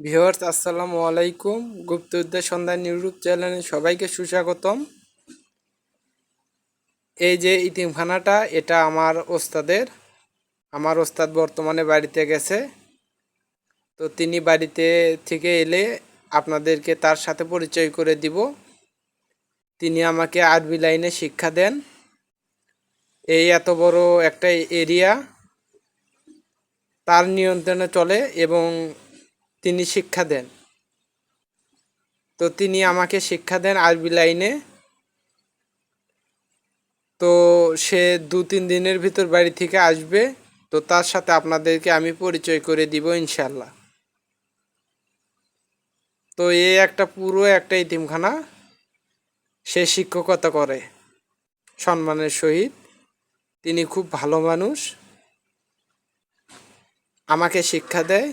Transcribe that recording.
Viewers, আসসালামু আলাইকুম। গুপ্ত গুপ্তবিদ্যা সন্ধান ইউটিউব চ্যানেলে সবাইকে সুস্বাগতম। এই যে ইতিমখানাটা এটা আমার ওস্তাদের। আমার ওস্তাদ বর্তমানে বাড়িতে গেছে। তো তিনি বাড়িতে থেকে এলে আপনাদেরকে তার সাথে পরিচয় করে দিব। তিনি আমাকে আরবি লাইনে শিক্ষা দেন। এই এত বড় একটা এরিয়া, তার নিয়ন্ত্রণে চলে এবং তিনি শিক্ষা দেন। তো তিনি আমাকে শিক্ষা দেন আরবি লাইনে। তো সে দু তিন দিনের ভিতর বাড়ি থেকে আসবে। তো তার সাথে আপনাদেরকে আমি পরিচয় করে দিব ইনশাল্লাহ তো এই একটা পুরো একটা ইতিমখানা। সে শিক্ষকতা করে। সম্মানের সহিত। তিনি খুব ভালো মানুষ। আমাকে শিক্ষা দেয়।